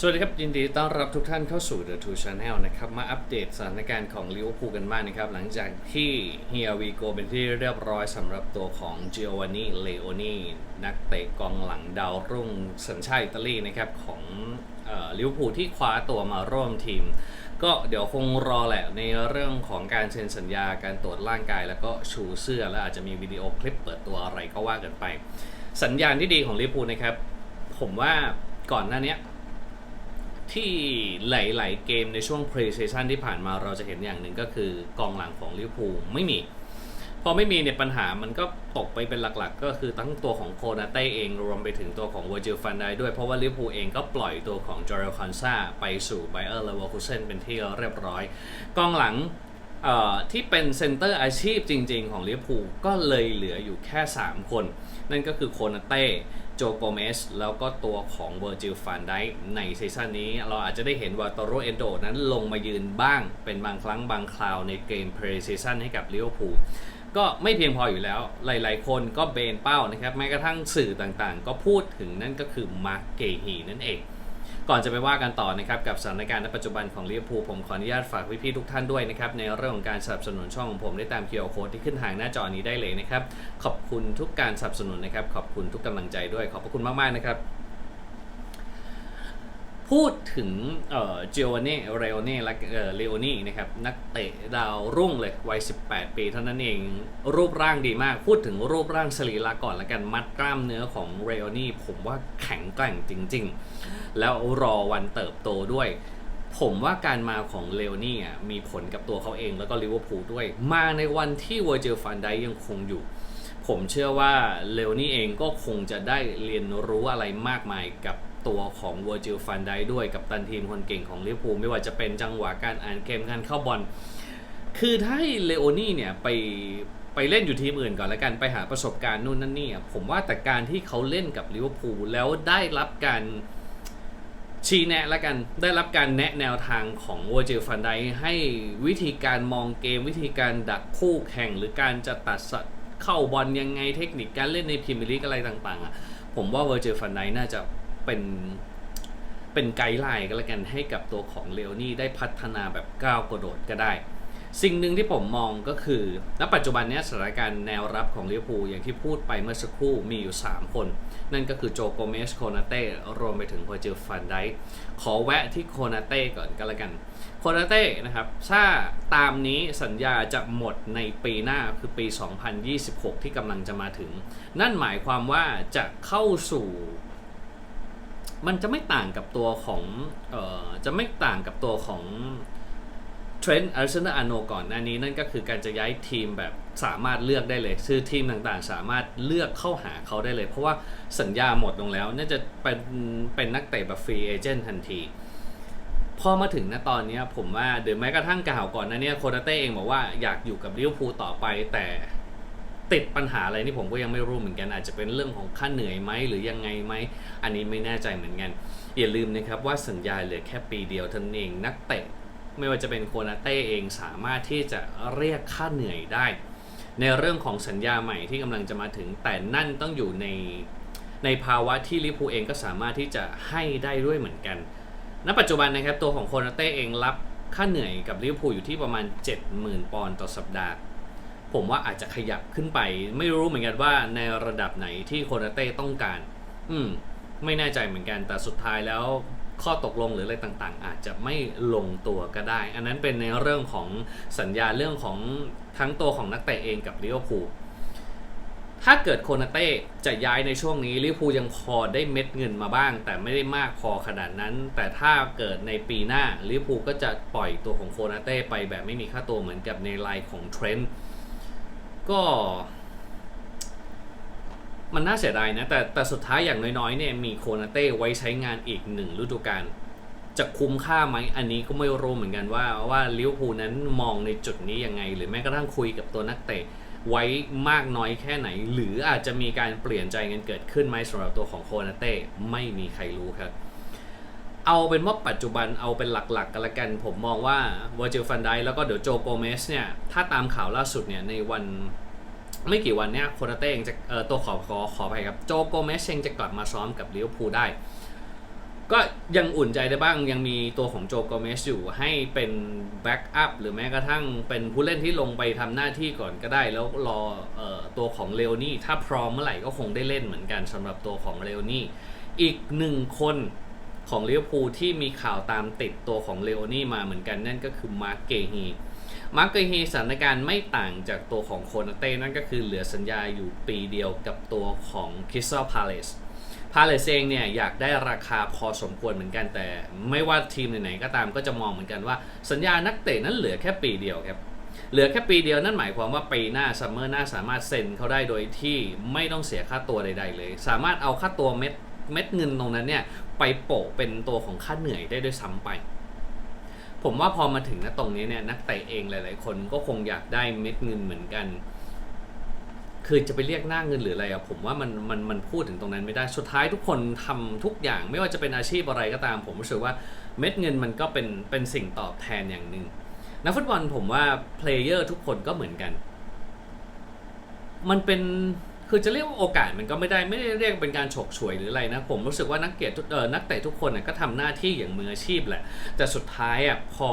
สวัสดีครับ ยินดีต้อนรับทุกท่านเข้าสู่ The Two Channel นะครับ มาอัปเดตสถานการณ์ของลิเวอร์พูลกันบ้างนะครับ หลังจากที่เฮียวีโกเป็นที่เรียบร้อยสำหรับตัวของ g i o v a n n i Leoni นักเตะกองหลังดาวรุ่งสัญชาติอิตาลีนะครับของลิเวอร์พูลที่คว้าตัวมาร่วมทีม ก็เดี๋ยวคงรอแหละในเรื่องของการเซ็นสัญญาการตรวจร่างกาย แล้วก็ชูเสื้อแล้วอาจจะมีวิดีโอคลิปเปิดตัวอะไรก็ว่ากันไป สัญญาณที่ดีของลิเวอร์พูลนะครับผมว่าก่อนหน้านี้ ที่หลาย ๆ เกมในช่วง pre-season ที่ผ่านมาเราจะเห็นอย่างหนึ่งก็คือกองหลังของลิเวอร์พูลไม่มี พอไม่มีเนี่ยปัญหามันก็ตกไปเป็นหลัก ๆ ก็คือทั้งตัวของโคนาเต้เองรวมไปถึงตัวของเวอร์จิลฟันไดด้วยเพราะว่าลิเวอร์พูลเองก็ปล่อยตัวของจอร์เรลคอนซาไปสู่ไบเออร์เลเวอร์คูเซนเป็นที่เรียบร้อย กองหลังที่เป็นเซนเตอร์อาชีพจริง ๆ ของลิเวอร์พูลก็เลยเหลืออยู่แค่ 3 คน นั่นก็คือโคนาเต้ โจโกเมสแล้วก็ตัวของเวอร์จิลฟานไดในซีซั่นนี้ เราอาจจะได้เห็นว่าตโรเอนโดนั้นลงมายืนบ้างเป็นบางครั้งบางคราวในเกมเพรซีซั่นให้กับลิเวอร์พูลก็ไม่เพียงพออยู่แล้ว หลาย ๆ คนก็เบนเป้านะครับ แม้กระทั่งสื่อต่างๆ ก็พูดถึงนั่นก็คือมาร์กเกฮีนั่นเอง ก่อนจะไปว่ากันต่อนะครับกับสถานการณ์ณปัจจุบันของลิเวอร์พูลผมขออนุญาตฝากพี่ๆทุกท่านด้วยนะครับในเรื่องของการสนับสนุนช่องของผมได้ตาม QR Code ที่ขึ้นทางหน้าจอนี้ได้เลยนะครับขอบคุณทุกการสนับสนุนนะครับขอบคุณทุกกำลังใจด้วยขอบพระคุณมากๆนะครับ พูดถึงเอ่อเจโอเน่เรโอเน่และเอ่อเลโอนี่นะครับนักเตะดาวรุ่งเลยวัย 18 ปีเท่านั้นเอง รูปร่างดีมาก พูดถึงรูปร่างสรีระก่อนละกันมัดกล้ามเนื้อของเรโอนี่ผมว่าแข็งแกร่งจริง ๆ แล้วรอวันเติบโตด้วย ผมว่าการมาของเลโอนี่อะมีผลกับตัวเขาเองแล้วก็ลิเวอร์พูลด้วย มาในวันที่เวอร์เจลฟันไดยังคงอยู่ผมเชื่อว่าเลโอนี่เองก็คงจะได้เรียนรู้อะไรมากมายกับ ตัวของเวอร์จิลฟันได้ด้วยกับตันทีมคนเก่งของลิเวอร์พูลไม่ว่าจะเป็นจังหวะการอ่านเกมการเข้าบอลคือถ้าให้เลโอนี่เนี่ยไปไปเล่นอยู่ทีมอื่นก่อนแล้วกันไปหาประสบการณ์นู่นนั่นนี่ผมว่าแต่การที่เขาเล่นกับลิเวอร์พูลแล้วได้รับการชี้แนะแล้วกันได้รับการแนะแนวทางของวอร์จิลฟันไดให้วิธีการมองเกมวิธีการดักคู่แข่ง หรือการจะตัดสัเข้าบอลยังไงเทคนิคการเล่นในพรีเมียร์ลีกอะไรต่างๆอะผมว่าเวอร์จิลฟันไดน่าจะ เป็นเป็นไกด์ไลน์ก็แล้วกันให้กับตัวของเลโอนี่ได้พัฒนาแบบก้าวกระโดดก็ได้ สิ่งหนึ่งที่ผมมองก็คือณปัจจุบันนี้สถานการณ์แนวรับของลิเวอร์พูลอย่างที่พูดไปเมื่อสักครู่มีอยู่ 3 คน นั่นก็คือโจโกเมสโคนาเต้รวมไปถึงพอเจอฟันไดขอแวะที่โคนาเต้ก่อนก็แล้วกันโคนาเต้นะครับ ถ้าตามนี้สัญญาจะหมดในปีหน้าคือปี 2026 ที่กำลังจะมาถึง นั่นหมายความว่าจะเข้าสู่ มันจะไม่ต่างกับตัวของเอ่อจะไม่ต่างกับตัวของเทรนด์อาร์เซนอลอาโนก่อนหน้านี้นั่นก็คือการจะย้ายทีมแบบสามารถเลือกได้เลยคือทีมต่างๆ สามารถเลือกเข้าหาเขาได้เลย เพราะว่าสัญญาหมดลงแล้วน่าจะเป็นเป็นนักเตะแบบฟรีเอเจนต์ทันทีพอมาถึงณตอนนี้ผมว่าเดี๋ยวแม้กระทั่งกล่าวก่อนนะเนี่ยโคนาเต้เองบอกว่าอยากอยู่กับลิเวอร์พูลต่อไปแต่ ติดปัญหาอะไรนี่ผมก็ยังไม่รู้เหมือนกันอาจจะเป็นเรื่องของค่าเหนื่อยไหมหรือยังไงไหมอันนี้ไม่แน่ใจเหมือนกัน อย่าลืมนะครับว่าสัญญาเหลือแค่ปีเดียวเท่านั้นเองนักเตะไม่ว่าจะเป็นโคนาเต้เองสามารถที่จะเรียกค่าเหนื่อยได้ ในเรื่องของสัญญาใหม่ที่กำลังจะมาถึงแต่นั่นต้องอยู่ในในภาวะที่ลิเวอร์พูเองก็สามารถที่จะให้ได้ด้วยเหมือนกัน ณ ปัจจุบันนะครับตัวของโคนาเต้เองรับค่าเหนื่อยกับลิเวอร์พูอยู่ที่ประมาณ 70,000 ปอนด์ต่อสัปดาห์ ผมว่าอาจจะขยับขึ้นไป ไม่รู้เหมือนกันว่าในระดับไหนที่โคนาเต้ต้องการ อืม ไม่แน่ใจเหมือนกันแต่สุดท้ายแล้วข้อตกลงหรืออะไรต่างๆ อาจจะไม่ลงตัวก็ได้ อันนั้นเป็นในเรื่องของสัญญาเรื่องของทั้งตัวของนักเตะเองกับลิเวอร์พูลถ้าเกิดโคนาเต้จะย้ายในช่วงนี้ลิเวอร์พูลยังพอได้เม็ดเงินมาบ้าง แต่ไม่ได้มากพอขนาดนั้น แต่ถ้าเกิดในปีหน้าลิเวอร์พูลก็จะปล่อยตัวของโคนาเต้ไปแบบไม่มีค่าตัวเหมือนกับในไลน์ของเทรนต์ ก็ มันน่าเสียดายนะ แต่แต่สุดท้ายอย่างน้อยๆเนี่ยมีโคนาเต้ไว้ใช้งานอีกหนึ่งฤดูกาลจะคุ้มค่าไหมอันนี้ก็ไม่รู้เหมือนกันว่าว่าลิเวอร์พูลนั้นมองในจุดนี้ยังไง หรือแม้กระทั่งคุยกับตัวนักเตะไว้มากน้อยแค่ไหน หรืออาจจะมีการเปลี่ยนใจกันเกิดขึ้นไหมสำหรับตัวของโคนาเต้ไม่มีใครรู้ครับ เอาเป็นว่าปัจจุบันเอาเป็นหลักๆกันละกัน ผมมองว่าวอร์จิลฟันไดแล้วก็เดี๋ยวโจโกเมสเนี่ย ถ้าตามข่าวล่าสุดเนี่ย ในวันไม่กี่วันเนี่ยโคนาเต้เองจะเออตัวขอขอขอไปครับ โจโกเมสเองจะกลับมาซ้อมกับลิเวอร์พูลได้ ก็ยังอุ่นใจได้บ้างยังมีตัวของโจโกเมสอยู่ให้เป็นแบ็กอัพหรือแม้กระทั่งเป็นผู้เล่นที่ลงไปทำหน้าที่ก่อนก็ได้ แล้วรอออตัวของเลโอนี่ถ้าพร้อมเมื่อไหร่ก็คงได้เล่นเหมือนกันสำหรับตัวของเลโอนี่อีกหนึ่งคน ของลิเวอร์พูลที่มีข่าวตามติดตัวของเลโอนี่มาเหมือนกันนั่นก็คือมาร์กเกฮีมาร์กเกฮีสถานการณ์ไม่ต่างจากตัวของโคนาเต้นั่นก็คือเหลือสัญญาอยู่ปีเดียวกับตัวของคริสตัลพาเลสพาเลสเซงเนี่ยอยากได้ราคาพอสมควรเหมือนกันแต่ ไม่ว่าทีมไหนๆก็ตามก็จะมองเหมือนกันว่า สัญญานักเตะนั้นเหลือแค่ปีเดียวครับเหลือแค่ปีเดียวนั่นหมายความว่าปีหน้าซัมเมอร์หน้าสามารถเซ็นเขาได้โดยที่ไม่ต้องเสียค่าตัวใด ๆ เลย สามารถเอาค่าตัวเม็ด เม็ดเงินตรงนั้นเนี่ยไปโปะเป็นตัวของค่าเหนื่อยได้ด้วยซ้ำไป ผมว่าพอมาถึงณตรงนี้เนี่ยนักเตะเองหลาย ๆ คนก็คงอยากได้เม็ดเงินเหมือนกัน คือจะไปเรียกหน้าเงินหรืออะไรอะผมว่ามันมันมันพูดถึงตรงนั้นไม่ได้สุดท้ายทุกคนทำทุกอย่างไม่ว่าจะเป็นอาชีพอะไรก็ตาม ผมรู้สึกว่าเม็ดเงินมันก็เป็นเป็นสิ่งตอบแทนอย่างหนึ่งนักฟุตบอลผมว่าเพลเยอร์ทุกคนก็เหมือนกัน มันเป็น คือจะเรียกว่าโอกาสมันก็ไม่ได้ไม่ได้เรียกเป็นการฉกฉวยหรืออะไรนะ ผมรู้สึกว่านักเกียรติเออนักเตะทุกคนน่ะก็ทำหน้าที่อย่างมืออาชีพแหละ แต่สุดท้ายอะพอ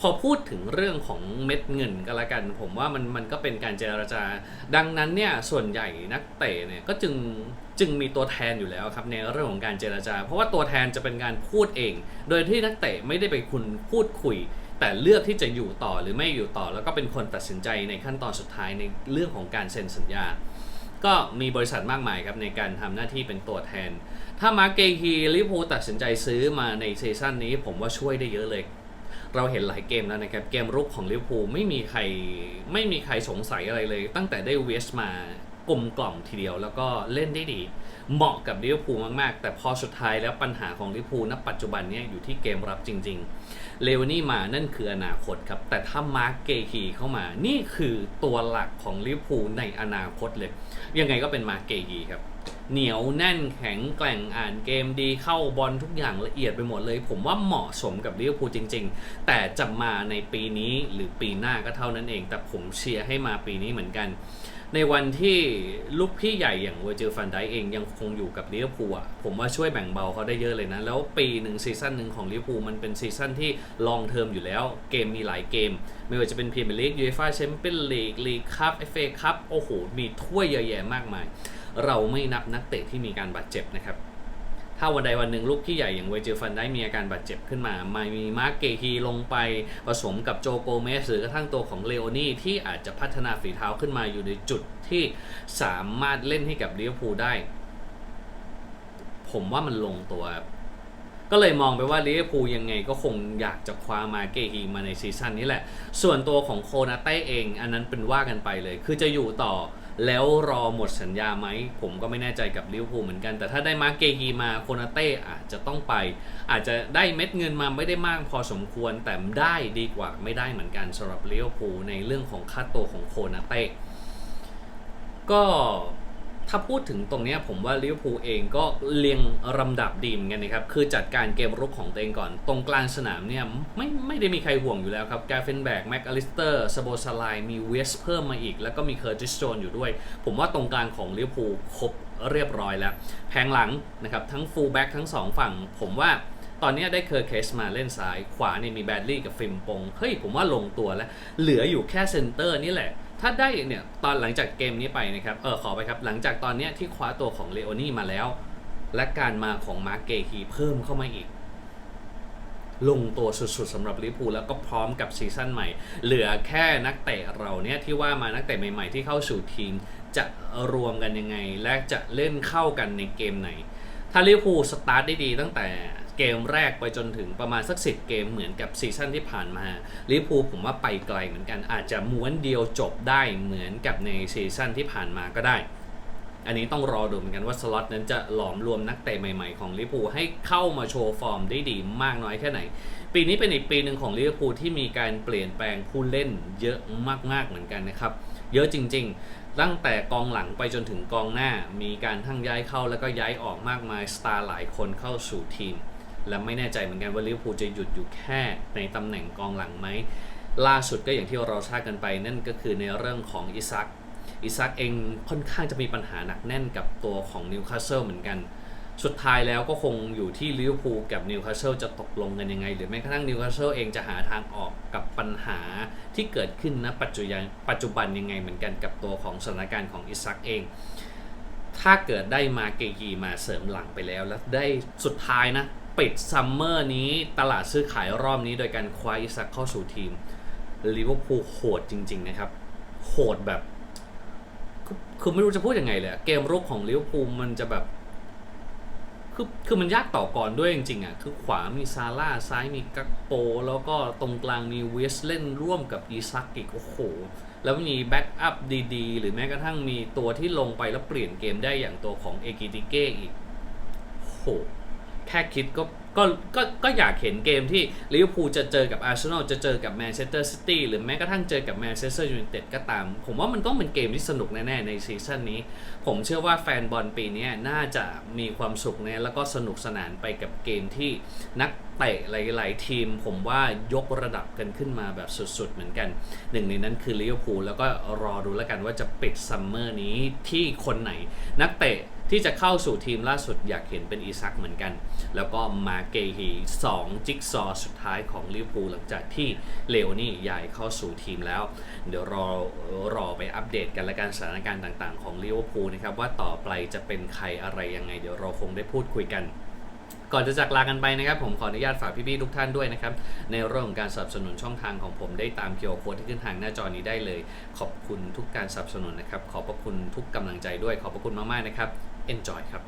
พอพูดถึงเรื่องของเม็ดเงินก็แล้วกัน ผมว่ามันมันก็เป็นการเจรจา ดังนั้นเนี่ยส่วนใหญ่นักเตะเนี่ยก็จึงจึงมีตัวแทนอยู่แล้วครับในเรื่องของการเจรจา เพราะว่าตัวแทนจะเป็นการพูดเอง โดยที่นักเตะไม่ได้ไปคุณพูดคุย แต่เลือกที่จะอยู่ต่อหรือไม่อยู่ต่อ แล้วก็เป็นคนตัดสินใจในขั้นตอนสุดท้ายในเรื่องของการเซ็นสัญญา ก็มีบริษัทมากมายครับในการทำหน้าที่เป็นตัวแทน ถ้ามาเกฮีลิพูตัดสินใจซื้อมาในซีซั่นนี้ ผมว่าช่วยได้เยอะเลย เราเห็นหลายเกมแล้วนะครับ เกมรุกของลิพูไม่มีใครไม่มีใครสงสัยอะไรเลย ตั้งแต่ได้เวสมากลมกล่อมทีเดียวแล้วก็เล่นได้ดี เหมาะกับลิเวอร์พูลมากๆ แต่พอสุดท้ายแล้วปัญหาของลิเวอร์พูลณปัจจุบันนี้อยู่ที่เกมรับจริง ๆ เลวนี่มานั่นคืออนาคตครับ แต่ถ้ามาร์กเกฮีเข้ามา นี่คือตัวหลักของลิเวอร์พูลในอนาคตเลย ยังไงก็เป็นมาร์กเกฮีครับ เหนียวแน่นแข็งแกร่งอ่านเกมดีเข้าบอลทุกอย่างละเอียดไปหมดเลย ผมว่าเหมาะสมกับลิเวอร์พูลจริง ๆ แต่จะมาในปีนี้หรือปีหน้าก็เท่านั้นเอง แต่ผมเชียร์ให้มาปีนี้เหมือนกัน ในวันที่ลูกพี่ใหญ่อย่างเวอร์จิลฟันไดเองยังคงอยู่กับลิเวอร์พูลผมว่าช่วยแบ่งเบาเขาได้เยอะเลยนะ แล้วปีหนึ่งซีซั่นหนึ่งของลิเวอร์พูลมันเป็นซีซั่นที่ลองเทอมอยู่แล้ว เกมมีหลายเกม ไม่ว่าจะเป็นพรีเมียร์ลีกยูเอฟ่าแชมเปี้ยนลีกลีกคัพเอฟเอคัพโอ้โหมีถ้วยเยอะแยะมากมาย เราไม่นับนักเตะที่มีการบาดเจ็บนะครับ ถ้าวันใดวันหนึ่งลูกพี่ใหญ่อย่างเวอร์จิลฟันได้มีอาการบาดเจ็บขึ้นมามามีมาร์กเกฮีลงไปผสมกับโจโกเมสหรือกระทั่งตัวของเลโอนี่ที่อาจจะพัฒนาฝีเท้าขึ้นมาอยู่ในจุดที่สามารถเล่นให้กับลิเวอร์พูลได้ ผมว่ามันลงตัวก็เลยมองไปว่าลิเวอร์พูลยังไงก็คงอยากจะคว้ามาเกฮีมาในซีซั่นนี้แหละ ส่วนตัวของโคนาเต้เอง อันนั้นเป็นว่ากันไปเลย คือจะอยู่ต่อ แล้วรอหมดสัญญาไหม ผมก็ไม่แน่ใจกับลิเวอร์พูลเหมือนกัน แต่ถ้าได้มาเกฮีมาโคนาเต้อาจจะต้องไป อาจจะได้เม็ดเงินมาไม่ได้มากพอสมควร แต่ได้ดีกว่าไม่ได้เหมือนกันสำหรับลิเวอร์พูลในเรื่องของค่าตัวของโคนาเต้ก็ ถ้าพูดถึงตรงนี้ผมว่าลิเวอร์พูลเองก็เรียงลำดับดีเหมือนกันนะครับ คือจัดการเกมรุกของตัวเองก่อน ตรงกลางสนามเนี่ยไม่ไม่ได้มีใครห่วงอยู่แล้วครับกาเฟนแบกแม็กอลิสเตอร์สโบซาไลมีเวสเพิ่มมาอีก แล้วก็มีเคอร์ติสโจนอยู่ด้วย ผมว่าตรงกลางของลิเวอร์พูลครบเรียบร้อยแล้ว แผงหลังนะครับทั้งฟูลแบ็กทั้งสองฝั่ง ผมว่าตอนนี้ได้เคอร์เคสมาเล่นซ้าย ขวาเนี่ยมีแบดลี่กับฟิมปงเฮ้ยผมว่าลงตัวแล้ว เหลืออยู่แค่เซนเตอร์นี่แหละ ถ้าได้เนี่ยตอนหลังจากเกมนี้ไปนะครับเออขอไปครับ หลังจากตอนเนี้ยที่คว้าตัวของเลโอนี่มาแล้ว และการมาของมาร์เกฮีเพิ่มเข้ามาอีก ลงตัวสุดๆสำหรับลิเวอร์พูแล้วก็พร้อมกับซีซั่นใหม่ เหลือแค่นักเตะเราเนี่ยที่ว่ามานักเตะใหม่ๆ ที่เข้าสู่ทีม จะรวมกันยังไง และจะเล่นเข้ากันในเกมไหน ถ้าลิเวอร์พูสตาร์ทได้ดีตั้งแต่ เกมแรกไปจนถึงประมาณสักสิเกมเหมือนกับซีซั่นที่ผ่านมาลิเวอร์พูลผมว่าไปไกลเหมือนกันอาจจะม้วนเดียวจบได้เหมือนกับในซีซั่นที่ผ่านมาก็ได้ อันนี้ต้องรอดูเหมือนกันว่าสล็อตนั้นจะหลอมรวมนักเตะใหม่ๆของลิเวอร์พูลให้เข้ามาโชว์ฟอร์มได้ดีมากน้อยแค่ไหน ปีนี้เป็นอีกปีหนึ่งของลิเวอร์พูลที่มีการเปลี่ยนแปลงผู้เล่นเยอะมากๆเหมือนกันนะครับเยอะจริง ๆตั้งแต่กองหลังไปจนถึงกองหน้ามีการทั้งย้ายเข้าแล้วก็ย้ายออกมากมาย สตาร์หลายคนเข้าสู่ทีม และไม่แน่ใจเหมือนกันว่าลิเวอร์พูลจะหยุดอยู่แค่ในตำแหน่งกองหลังไหม ล่าสุดก็อย่างที่เราทราบกันไป นั่นก็คือในเรื่องของอิซักอิซักเองค่อนข้างจะมีปัญหาหนักแน่นกับตัวของนิวคาสเซิลเหมือนกัน สุดท้ายแล้วก็คงอยู่ที่ลิเวอร์พูลกับนิวคาสเซิลจะตกลงกันยังไง หรือแม้กระทั่งนิวคาสเซิลเองจะหาทางออกกับปัญหาที่เกิดขึ้นณปัจจุบันปัจจุบันยังไงเหมือนกันกับตัวของสถานการณ์ของอิซักเองถ้าเกิดได้มาเกกีมาเสริมหลังไปแล้ว แล้วได้สุดท้ายนะ ปิดซัมเมอร์นี้ตลาดซื้อขายรอบนี้โดยการคว้าอิซักเข้าสู่ทีมลิเวอร์พูลโหดจริง ๆ นะครับ โหดแบบ คือคือไม่รู้จะพูดยังไงเลยเกมรุกของลิเวอร์พูลมันจะแบบคือคือมันยากต่อกรด้วยจริงๆอะคือขวามีซาร่าซ้ายมีกักโป แล้วก็ตรงกลางมีเวสเล่นร่วมกับอีซักอีกโอ้โห แล้วมีแบ็กอัพดีๆ หรือแม้กระทั่งมีตัวที่ลงไปแล้วเปลี่ยนเกมได้อย่างตัวของเอกิติเก้อีกโอ้โห แค่คิดก็ก็ก็ก็อยากเห็นเกมที่ลิเวอร์พูลจะเจอกับอาร์เซนอลจะเจอกับแมนเชสเตอร์ซิตี้หรือแม้กระทั่งเจอกับแมนเชสเตอร์ยูไนเต็ดก็ตาม ผมว่ามันต้องเป็นเกมที่สนุกแน่ ๆ ในซีซั่นนี้ ผมเชื่อว่าแฟนบอลปีนี้น่าจะมีความสุขแน่แล้วก็สนุกสนานไปกับเกมที่นักเตะหลาย ๆ ทีม ผมว่ายกระดับกันขึ้นมาแบบสุด ๆ เหมือนกัน หนึ่งในนั้นคือลิเวอร์พูลแล้วก็รอดูแล้วกันว่าจะปิดซัมเมอร์นี้ที่คนไหนนักเตะ ที่จะเข้าสู่ทีมล่าสุดอยากเห็นเป็นอีซักเหมือนกัน แล้วก็มาเกฮี2จิ๊กซอสุดท้ายของลิเวอร์พูลหลังจากที่เลโอนี่ย้ายเข้าสู่ทีมแล้ว เดี๋ยวรอรอไปอัปเดตกันและการสถานการณ์ต่างๆของลิเวอร์พูลนะครับว่าต่อไปจะเป็นใครอะไรยังไง เดี๋ยวเราคงได้พูดคุยกันก่อนจะจากลากันไปนะครับ ผมขออนุญาตฝากพี่ๆทุกท่านด้วยนะครับ ในเรื่องของการสนับสนุนช่องทางของผมได้ตามเคียวโค้ดที่ขึ้นทางหน้าจอนี้ได้เลย ขอบคุณทุกการสนับสนุนนะครับ ขอบพระคุณทุกกำลังใจด้วย ขอบพระคุณมากๆนะครับ enjoy ครับ